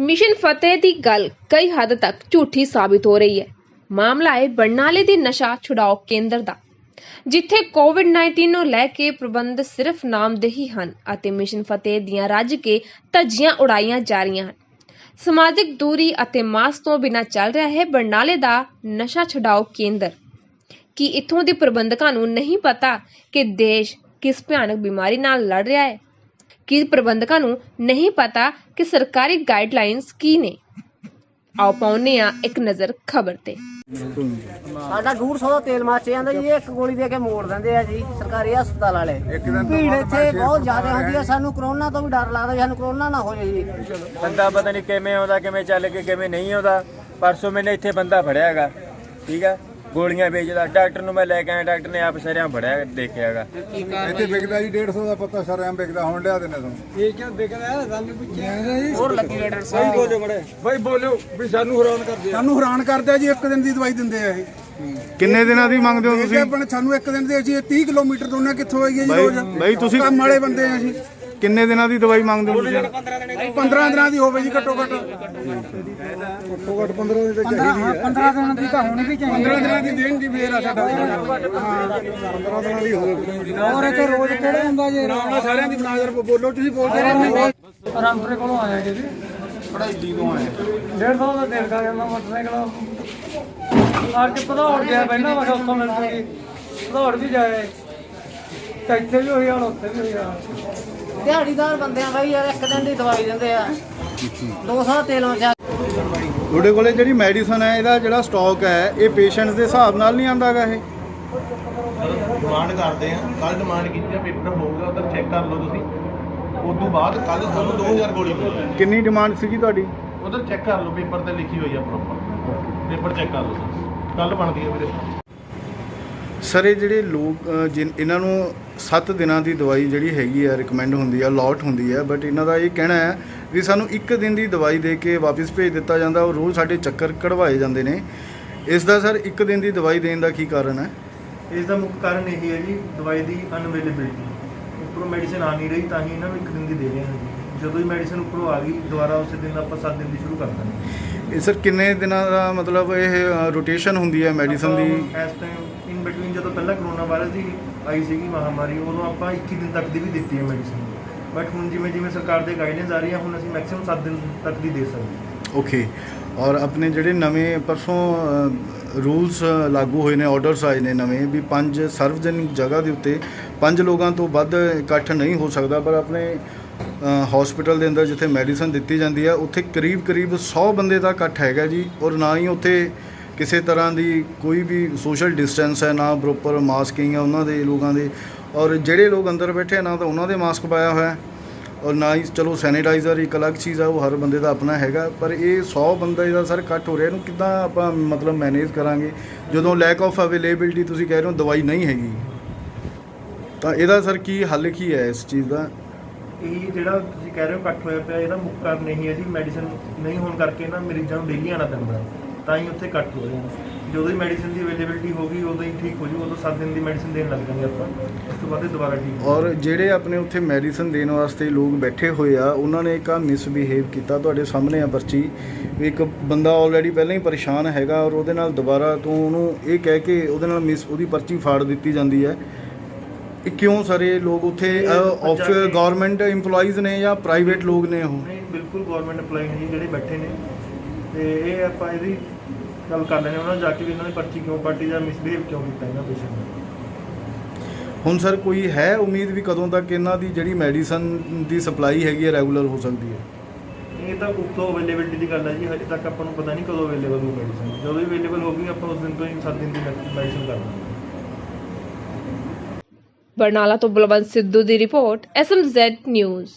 Mission ਫਤਿਹ ਦੀ ਗੱਲ ਕਈ ਹੱਦ ਤੱਕ ਝੂਠੀ ਸਾਬਿਤ ਹੋ ਰਹੀ ਹੈ। ਮਾਮਲਾ ਹੈ ਬਰਨਾਲੇ ਦੇ ਨਸ਼ਾ ਛੁਡਾਓ ਕੇਂਦਰ ਦਾ। ਜਿੱਥੇ ਕੋਵਿਡ-19 ਨੂੰ ਲੈ ਕੇ ਪ੍ਰਬੰਧ ਸਿਰਫ ਨਾਮ ਹਨ ਅਤੇ ਮਿਸ਼ਨ ਫਤਿਹ ਦੀਆਂ ਰੱਜ ਕੇ ਧੱਜੀਆਂ ਉਡਾਈਆਂ ਜਾ ਰਹੀਆਂ ਹਨ। ਸਮਾਜਿਕ ਦੂਰੀ ਅਤੇ ਮਾਸਕ ਤੋਂ ਬਿਨਾਂ ਚੱਲ ਰਿਹਾ ਹੈ ਬਰਨਾਲੇ ਦਾ ਨਸ਼ਾ ਛੁਡਾਓ ਕੇਂਦਰ। ਕੀ ਇੱਥੋਂ ਦੇ ਪ੍ਰਬੰਧਕਾਂ ਨੂੰ ਨਹੀਂ ਪਤਾ ਕਿ ਦੇਸ਼ ਕਿਸ ਭਿਆਨਕ ਬਿਮਾਰੀ ਨਾਲ ਲੜ ਰਿਹਾ ਹੈ? ਕਿ ਪ੍ਰਬੰਧਕਾਂ ਨੂੰ ਨਹੀਂ ਪਤਾ ਕਿ ਸਰਕਾਰੀ ਗਾਈਡਲਾਈਨਸ ਕੀ ਨੇ। ਆਓ ਪਾਉਨੇ ਆ ਇੱਕ ਨਜ਼ਰ ਖਬਰ ਤੇ। ਸਾਡਾ 150 ਦਾ ਤੇਲ ਮੱਚ ਜਾਂਦਾ ਜੀ ਇਹ ਇੱਕ ਗੋਲੀ ਦੇ ਕੇ ਮੋੜ ਦਿੰਦੇ ਆ ਜੀ ਸਰਕਾਰੀ ਹਸਪਤਾਲ ਵਾਲੇ। ਭੀੜ ਇੱਥੇ ਬਹੁਤ ਜ਼ਿਆਦਾ ਹੁੰਦੀ ਆ ਸਾਨੂੰ ਕਰੋਨਾ ਤੋਂ ਵੀ ਡਰ ਲੱਗਦਾ ਸਾਨੂੰ ਕਰੋਨਾ ਨਾ ਹੋ ਜਾਏ ਜੀ। ਬੰਦਾ ਪਤਾ ਨਹੀਂ ਕਿਵੇਂ ਆਉਂਦਾ ਕਿਵੇਂ ਚੱਲ ਕੇ ਕਿਵੇਂ ਨਹੀਂ ਆਉਂਦਾ। ਪਰਸੋਂ ਮੈਨੇ ਇੱਥੇ ਬੰਦਾ ਫੜਿਆ ਹੈਗਾ ਠੀਕ ਆ? ਗੋਲੀਆਂ ਵੇਚਦਾ। ਡਾਕਟਰ ਨੂੰ ਮੈਂ ਲੈ ਕੇ ਆਇਆ ਡਾਕਟਰ ਨੇ ਆਪ ਸਰਿਆਂ ਫੜਿਆ ਦੇਖਿਆ ਹੈਗਾ। ਇੱਥੇ ਵਿਕਦਾ ਜੀ 150 ਦਾ ਪੱਤਾ ਸਾਰਿਆਂ ਵਿਕਦਾ ਹੁਣ ਲਿਆ ਦਿੰਦੇ ਤੁਹਾਨੂੰ। ਹੋਰ ਲੱਗੀ ਰੇਡਰ ਸਹੀ ਬੋਲੋ ਮੜੇ ਬਾਈ ਬੋਲਿਓ ਵੀ ਸਾਨੂੰ ਹੈਰਾਨ ਕਰਦੇ ਸਾਨੂੰ ਹੈਰਾਨ ਕਰਦੇ ਆ ਜੀ ਇੱਕ ਦਿਨ ਦੀ ਦਵਾਈ ਦਿੰਦੇ ਆ ਇਹ। ਕਿੰਨੇ ਦਿਨਾਂ ਦੀ ਮੰਗਦੇ ਹੋ ਇਹ ਤੁਸੀਂ? ਆਪਣੇ ਸਾਨੂੰ ਇੱਕ ਦਿਨ ਦੇ ਅਸੀਂ ਇਹ 30 ਕਿਲੋਮੀਟਰ ਦੋਨੇ ਕਿੱਥੋਂ ਆਈਏ ਜੀ ਰੋਜ਼? ਬਾਈ ਤੁਸੀਂ ਕੰਮ ਵਾਲੇ ਬੰਦੇ ਆ ਜੀ। ਕਿੰਨੇ ਦਿਨਾਂ ਦੀ ਦਵਾਈ ਮੰਗਦੇ ਹੋ ਤੁਸੀਂ? 15 ਦਿਨਾਂ ਦੀ ਹੋਵੇ ਜੀ ਘੱਟੋ ਘੱਟ। ਘੱਟੋ ਘੱਟ 15 ਦਿਨ ਦੀ ਚਾਹੀਦੀ ਹੈ। 15 ਦਿਨਾਂ ਦੀ ਤਾਂ ਹੋਣੀ ਵੀ ਚਾਹੀਦੀ 15 ਦਿਨਾਂ ਦੀ ਦੇਣ ਦੀ ਫੇਰ ਆ ਸਾਡਾ। ਹਾਂ 15 ਦਿਨਾਂ ਦੀ ਹੋਵੇ। ਹੋਰ ਇੱਥੇ ਰੋਜ਼ ਕਿਹੜੇ ਹੁੰਦਾ ਜੀ? ਆਰਾਮ ਨਾਲ ਸਾਰਿਆਂ ਦੀ ਬਣਾ ਯਾਰ ਬੋਲੋ ਤੁਸੀਂ ਬੋਲਦੇ ਰਹੋ ਰਾਮਪੁਰੇ ਕੋਲੋਂ ਆਇਆ ਜੀ ਪੜਾਈ ਤੋਂ ਆਏ। 150 ਦਾ ਤੇਲ ਖਾ ਜਾਂਦਾ ਮੋਟਰਸਾਈਕਲ। ਆਰ ਕੇ ਭਦੌੜ ਗਿਆ ਪਹਿਲਾਂ ਮੈਂ ਉੱਥੋਂ ਮਿਲ ਜੂਗੀ। ਭਦੌੜ ਵੀ ਜਾਏ। ਤੇ ਇੱਥੇ ਵੀ ਹੋਈ ਹਾਲ ਉੱਥੇ ਵੀ ਹੋਈ ਹਾਲ ਦਿਹਾੜੀਦਾਰ ਬੰਦੇ ਆ ਬਾਈ ਯਾਰ ਇੱਕ ਦਿਨ ਦੀ ਦਵਾਈ ਦਿੰਦੇ ਆ। 200 ਦਾ ਤੇਲ ਮੱਚਾ ਤੁਹਾਡੇ ਕੋਲੇ ਜਿਹੜੀ ਮੈਡੀਸਨ ਹੈ ਇਹਦਾ ਜਿਹੜਾ ਸਟਾਕ ਹੈ ਇਹ ਪੇਸ਼ੈਂਟਸ ਦੇ ਹਿਸਾਬ ਨਾਲ ਨਹੀਂ ਆਂਦਾਗਾ ਇਹ? ਡਿਮਾਂਡ ਕਰਦੇ ਆ। ਕੱਲ ਡਿਮਾਂਡ ਕੀਤੀ ਆ ਪੇਪਰ ਹੋਊਗਾ ਉਧਰ ਚੈੱਕ ਕਰ ਲਓ ਤੁਸੀਂ। ਉਸ ਤੋਂ ਬਾਅਦ ਕੱਲ ਸਾਨੂੰ 2000 ਗੋਲੀ ਮਿਲੀ। ਕਿੰਨੀ ਡਿਮਾਂਡ ਸੀਗੀ ਤੁਹਾਡੀ? ਉਧਰ ਚੈੱਕ ਕਰ ਲਓ ਪੇਪਰ ਤੇ ਲਿਖੀ ਹੋਈ ਆ ਪ੍ਰੋਪਰ ਪੇਪਰ ਚੈੱਕ ਕਰ ਲਓ ਕੱਲ ਬਣਦੀ ਆ ਵੀਰੇ। ਸਰ ਇਹ ਜਿਹੜੇ ਲੋਕ ਅ, ਜਿਨ ਇਹਨਾਂ ਨੂੰ 7 ਦਿਨਾਂ ਦੀ ਦਵਾਈ ਜਿਹੜੀ ਹੈਗੀ ਆ ਰეკਮੈਂਡ ਹੁੰਦੀ ਆ ਲੋਟ ਹੁੰਦੀ ਆ ਬਟ ਇਹਨਾਂ ਦਾ ਇਹ ਕਹਿਣਾ ਹੈ ਵੀ ਸਾਨੂੰ ਇੱਕ ਦਿਨ ਦੀ ਦਵਾਈ ਦੇ ਕੇ ਵਾਪਸ ਭੇਜ ਦਿੱਤਾ ਜਾਂਦਾ ਉਹ ਰੋਜ਼ ਸਾਡੇ ਚੱਕਰ ਕਢਵਾਏ ਜਾਂਦੇ ਨੇ। ਇਸ ਦਾ ਸਰ ਇੱਕ ਦਿਨ ਦੀ ਦਵਾਈ ਦੇਣ ਦਾ ਕੀ ਕਾਰਨ ਹੈ? ਇਸ ਦਾ ਮੁੱਖ ਕਾਰਨ ਇਹ ਹੈ ਜੀ ਦਵਾਈ ਦੀ ਅਨਅਵੇਲੇਬਿਲਟੀ ਉੱਪਰੋਂ ਮੈਡੀਸਿਨ ਆ ਨਹੀਂ ਰਹੀ ਤਾਂ ਹੀ ਇਹਨਾਂ ਨੂੰ ਇੱਕ ਦਿਨ ਦੀ ਦੇ ਰਹੇ ਹਾਂ ਜੀ। ਜਦੋਂ ਹੀ ਮੈਡੀਸਿਨ ਉੱਪਰੋਂ ਆ ਗਈ ਦੁਬਾਰਾ ਉਸੇ ਦਿਨ ਆਪਾਂ 7 ਦਿਨ ਦੀ ਸ਼ੁਰੂ ਕਰ ਦਾਂਗੇ ਇਹ ਸਰ ਕਿੰਨੇ ਦਿਨਾਂ ਦਾ ਮਤਲਬ ਇਹ ਰੋਟੇਸ਼ਨ ਹੁੰਦੀ ਹੈ ਮੈਡੀਸਨ ਦੀ? ਇਸ ਟਾਈਮ ਇਨ ਜਦੋਂ ਪਹਿਲਾਂ ਕਰੋਨਾ ਵਾਇਰਸ ਦੀ ਆਈ ਸੀਗੀ ਮਹਾਮਾਰੀ, ਉਦੋਂ ਆਪਾਂ 21 ਦਿਨ ਤੱਕ ਦੀ ਵੀ ਦਿੱਤੀ ਹੈ ਮੈਡੀਸਿਨ ਬਟ ਹੁਣ ਜਿਵੇਂ ਜਿਵੇਂ ਸਰਕਾਰ ਦੇ ਗਾਈਡਲਾਈਨਸ ਆ ਰਹੀਆਂ, ਹੁਣ ਅਸੀਂ ਮੈਕਸਿਮਮ 7 ਦਿਨ ਤੱਕ ਦੀ ਦੇ ਸਕਦੇ ਹਾਂ। ਓਕੇ ਔਰ ਆਪਣੇ ਜਿਹੜੇ ਨਵੇਂ ਪਰਸੋਂ ਰੂਲਸ ਲਾਗੂ ਹੋਏ ਨੇ ਆਰਡਰਸ ਆਏ ਨੇ ਨਵੇਂ, ਵੀ ਪੰਜ ਸਰਵਜਨਿਕ ਜਗ੍ਹਾ ਦੇ ਉੱਤੇ ਪੰਜ ਲੋਕਾਂ ਤੋਂ ਵੱਧ ਇਕੱਠ ਨਹੀਂ ਹੋ ਸਕਦਾ, ਪਰ ਆਪਣੇ ਹਸਪੀਟਲ ਦੇ ਅੰਦਰ ਜਿੱਥੇ ਮੈਡੀਸਨ ਦਿੱਤੀ ਜਾਂਦੀ ਹੈ, ਉੱਥੇ ਕਰੀਬ ਕਰੀਬ 100 ਬੰਦੇ ਦਾ ਇਕੱਠ ਹੈਗਾ ਜੀ, ਔਰ ਨਾ ਹੀ ਉੱਥੇ ਕਿਸੇ ਤਰ੍ਹਾਂ ਦੀ ਕੋਈ ਵੀ ਸੋਸ਼ਲ ਡਿਸਟੈਂਸ ਹੈ ਨਾ ਪ੍ਰੋਪਰ ਮਾਸਕਿੰਗ ਹੈ ਉਹਨਾਂ ਦੇ ਲੋਕਾਂ ਦੇ। ਔਰ ਜਿਹੜੇ ਲੋਕ ਅੰਦਰ ਬੈਠੇ ਆ, ਨਾ ਤਾਂ ਉਹਨਾਂ ਦੇ ਮਾਸਕ ਪਾਇਆ ਹੋਇਆ ਔਰ ਨਾ ਹੀ ਚਲੋ ਸੈਨੀਟਾਈਜ਼ਰ ਇੱਕ ਅਲੱਗ ਚੀਜ਼ ਆ ਉਹ ਹਰ ਬੰਦੇ ਦਾ ਆਪਣਾ ਹੈਗਾ। ਪਰ ਇਹ 100 ਬੰਦੇ ਦਾ ਸਰ ਇਕੱਠ ਹੋ ਰਿਹਾ ਇਹਨੂੰ ਕਿੱਦਾਂ ਆਪਾਂ ਮਤਲਬ ਮੈਨੇਜ ਕਰਾਂਗੇ? ਜਦੋਂ ਲੈਕ ਆਫ ਅਵੇਲੇਬਿਲਟੀ ਤੁਸੀਂ ਕਹਿ ਰਹੇ ਹੋ ਦਵਾਈ ਨਹੀਂ ਹੈਗੀ। ਤਾਂ ਇਹਦਾ ਸਰ ਕੀ ਹੱਲ ਕੀ ਹੈ ਇਸ ਚੀਜ਼ ਦਾ? ਇਹ ਜਿਹੜਾ ਤੁਸੀਂ ਕਹਿ ਰਹੇ ਹੋ ਇਕੱਠ ਹੋਇਆ ਪਿਆ ਇਹਦਾ ਮੁੱਖ ਕਾਰਨ ਇਹੀ ਹੈ ਜੀ ਮੈਡੀਸਨ ਨਹੀਂ ਹੋਣ ਕਰਕੇ ਨਾ ਮਰੀਜ਼ਾਂ ਨੂੰ ਡੇਲੀ ਆਉਣਾ ਪੈਂਦਾ। ਤਾਂ ਹੀ ਉੱਥੇ ਇਕੱਠ ਹੋ ਰਹੇ ਜਦੋਂ ਹੀ ਮੈਡੀਸਿਨ ਦੀ ਅਵੇਲੇਬਿਲਟੀ ਹੋਗੀ ਉਦੋਂ ਹੀ ਠੀਕ ਹੋ ਜੂ ਉਦੋਂ 7 ਦਿਨ ਦੀ ਮੈਡੀਸਿਨ ਦੇਣ ਲੱਗ ਜਾਂਗੇ ਆਪਾਂ। ਉਸ ਤੋਂ ਬਾਅਦ ਇਹ ਦੁਬਾਰਾ ਠੀਕ ਹੋ ਔਰ ਜਿਹੜੇ ਆਪਣੇ ਉੱਥੇ ਮੈਡੀਸਨ ਦੇਣ ਵਾਸਤੇ ਲੋਕ ਬੈਠੇ ਹੋਏ ਆ ਉਹਨਾਂ ਨੇ ਇੱਕ ਆ ਮਿਸਬਿਹੇਵ ਕੀਤਾ ਤੁਹਾਡੇ ਸਾਹਮਣੇ ਆ ਪਰਚੀ। ਵੀ ਇੱਕ ਬੰਦਾ ਆਲਰੇਡੀ ਪਹਿਲਾਂ ਹੀ ਪਰੇਸ਼ਾਨ ਹੈਗਾ ਔਰ ਉਹਦੇ ਨਾਲ ਦੁਬਾਰਾ ਤੋਂ ਉਹਨੂੰ ਇਹ ਕਹਿ ਕੇ ਉਹਦੇ ਨਾਲ ਮਿਸ ਉਹਦੀ ਪਰਚੀ ਫਾੜ ਦਿੱਤੀ ਜਾਂਦੀ ਹੈ। ਇਹ ਕਿਉਂ ਸਾਰੇ ਲੋਕ ਉੱਥੇ ਆਫ ਗਵਰਨਮੈਂਟ EMPLOYEES ਨੇ ਜਾਂ ਪ੍ਰਾਈਵੇਟ ਲੋਕ ਨੇ ਉਹ? ਨਹੀਂ ਬਿਲਕੁਲ ਗਵਰਨਮੈਂਟ ਅਪਲਾਈ ਹੈ ਜੀ ਜਿਹੜੇ ਬੈਠੇ ਨੇ। ਤੇ ਇਹ ਆਪਾਂ ਇਹਦੀ ਗੱਲ ਕਰ ਲੈਣੇ ਉਹਨਾਂ ਨੂੰ ਜਾ ਕੇ ਵੀ ਇਹਨਾਂ ਨੇ ਪਰਚੀ ਕਿਉਂ ਪਾਟੀ ਜਾਂ ਮਿਸਬਿਹੇਵ ਕਿਉਂ ਕੀਤਾ ਇਹਨਾਂ ਪੇਸ਼ੈਂਟ ਨਾਲ ਹੁਣ ਸਰ ਕੋਈ ਹੈ ਉਮੀਦ ਵੀ ਕਦੋਂ ਤੱਕ ਇਹਨਾਂ ਦੀ ਜਿਹੜੀ ਮੈਡੀਸਨ ਦੀ ਸਪਲਾਈ ਹੈਗੀ ਹੈ ਰੈਗੂਲਰ ਹੋ ਸਕਦੀ ਹੈ? ਇਹ ਤਾਂ ਉੱਤੋਂ ਅਵੇਲੇਬਿਲਟੀ ਦੀ ਗੱਲ ਹੈ ਜੀ ਹਜੇ ਤੱਕ ਆਪਾਂ ਨੂੰ ਪਤਾ ਨਹੀਂ ਕਦੋਂ ਅਵੇਲੇਬਲ ਹੋ ਮੈਡੀਸਨ। ਜਦੋਂ ਹੀ ਅਵੇਲੇਬਲ ਹੋਗੀ ਆਪਾਂ ਉਸ ਦਿਨ ਤੋਂ ਹੀ 7 ਦਿਨ ਦੀ ਮੈਡੀਸਨ ਕਰ ਦਾਂਗੇ। ਬਰਨਾਲਾ ਤੋਂ ਬਲਵੰਤ ਸਿੱਧੂ ਦੀ ਰਿਪੋਰਟ ਐਸਐਮਜ਼ੈਡ ਨਿਊਜ਼